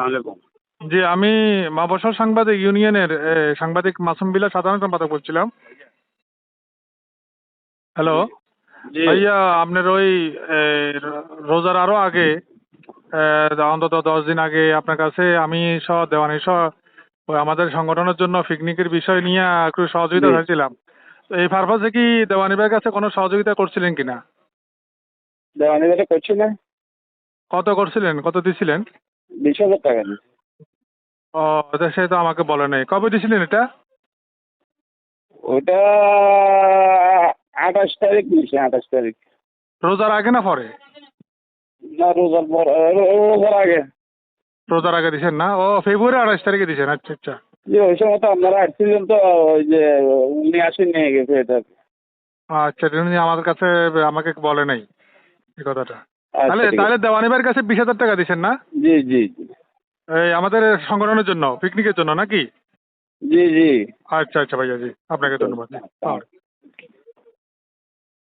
আলাইকুম জি আমি মাবসর সাংবাদিক ইউনিয়নের সাংবাদিক মাসুম বিল্লা সাধারণ সম্পাদক বলছিলাম। হ্যালো? ভাইয়া আপনার ওই রোজার আরও আগে অন্তত দশ দিন আগে আপনার কাছে আমি সহ দেওয়ানি সহ ওই আমাদের সংগঠনের জন্য পিকনিকের বিষয় নিয়ে একটু সহযোগিতা জি। চাইছিলাম এই পারপাসে কি দেওয়ানি ভাইয়ের কাছে কোনো সহযোগিতা করছিলেন কিনা? দেওয়ানি যেটা করছি কত করছিলেন? কত দিছিলেন? বিশ হাজার টাকা দিই ও তো সে তো আমাকে বলে নাই। কবে দিছিলেন এটা? ওটা আঠাশ তারিখ দিয়েছে আঠাশ তারিখ। রোজার আগে না পরে? না রোজার পর রোজার আগে। রোজার আগে দিছেন না? ও ফেব্রুয়ারি আঠাশ তারিখে দিছেন আচ্ছা আচ্ছা। যে ওই সময় তো আপনারা আসছিলেন তো ওই যে উনি আসে নিয়ে গেছে এটা। আচ্ছা তিনি আমাদের কাছে আমাকে বলে নাই এই কথাটা। আচ্ছা, তাহলে তাহলে আছে। দেওয়ানিবার কাছে বিশ হাজার টাকা দিছেন না? জি জি। এই আমাদের সংগঠনের জন্য পিকনিকের জন্য নাকি? জি জি। আচ্ছা আচ্ছা ভাইয়া জি। আপনাকে ধন্যবাদ।